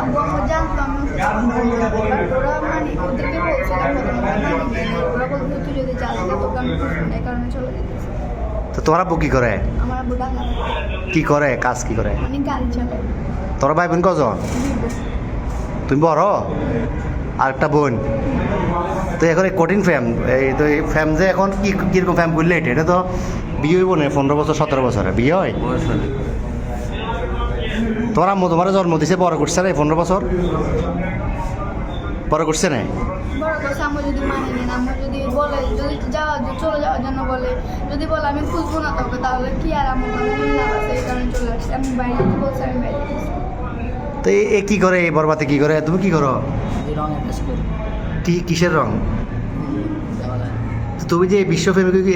আব্বু আম্মু না এই কারণে তো কি করে? কি করে? কাজ কি করে? মানে গাড়ি তোর ভাই বোন কজন? তুমি বড়? আর একটা বোন। তো এখন কঠিন ফ্যাম এই তো এই ফ্যাম যে এখন কি কীরকম ফ্যাম করলে এটা? এটা তো বিয়ে হইব না, পনেরো বছর, সতেরো বছরে। বিয়ে হয়? তোমার আম্মু তোমার জন্ম দিছে বড় করছে না এই পনেরো বছর। বড় করছে না। বড় কথা আম্মু যদি মানে নেন আম্মু যদি বলে যদি যাওয়া চলে যাওয়ার জন্য বলে যদি বলে আমি খুঁজবো না তাহলে কি আর আম্মু লাভ আছে এই কারণে চলে আসছে। আমি বাইরে বলছি আমি বাইরে তো এ- কি করে? এই বরবাতে কি করে? তুমি কি করো? কি কিসের রং? তুমি যে এই বিশ্ব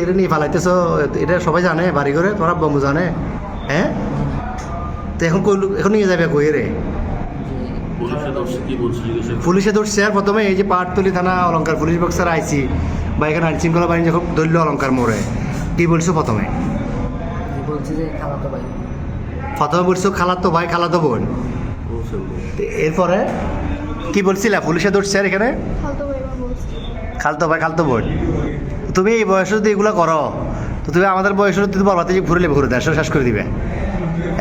এটা নিয়ে ফালাইতেছ এটা সবাই জানে বাড়ি করে তোমার বম্বু জানে। হ্যাঁ? তো এখন কই এখন নিয়ে যাবে কই রে? পুলিশে ধরছে আর প্রথমে এই যে পাহাড়তলি থানা অলঙ্কার পুলিশ বক্সার আইসি বা এখানে আইন শৃঙ্খলা বাহিনী যখন ধরল অলঙ্কার মোড়ে কি বলছো প্রথমে? যে বলছে যে খালাতো ভাই? প্রথমে বলছো খালাতো ভাই খালাতো বোন? এরপরে কি বলছিলা? পুলিশে ধরছে আর এখানে? খালতো ভাই খালতো বোন। তুমি এই বয়সে যদি এগুলো করো তো তুমি আমাদের বয়সে তুমি বলবাতে যে ঘুরলে ঘুরে দেশ শেষ করে দিবে।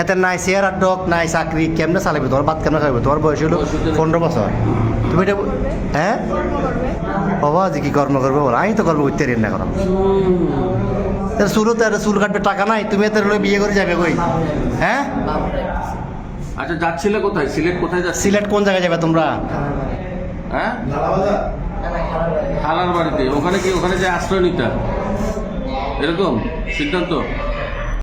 এতে নাই আর ডক নাই চাকরি কেমনে চালাবে তোমার বাদ কেমনে খাবে তোমার বয়স হলো পনেরো বছর। তুমি এটা হ্যাঁ বাবা যে কি কর্ম করবে বলো? আমি তো কর্ম করতে রেন না করো চুলও তো চুল কাটবে টাকা নাই তুমি এত বিয়ে করে যাবে কই? হ্যাঁ আচ্ছা যাচ্ছিলে কোথায়? সিলেট কোথায় যাচ্ছিলে? সিলেট কোন জায়গায় যাবে তোমরা? হ্যাঁ খালার বাড়িতে। ওখানে কি ওখানে যে আশ্রয় নিতা? এরকম? সিদ্ধান্ত?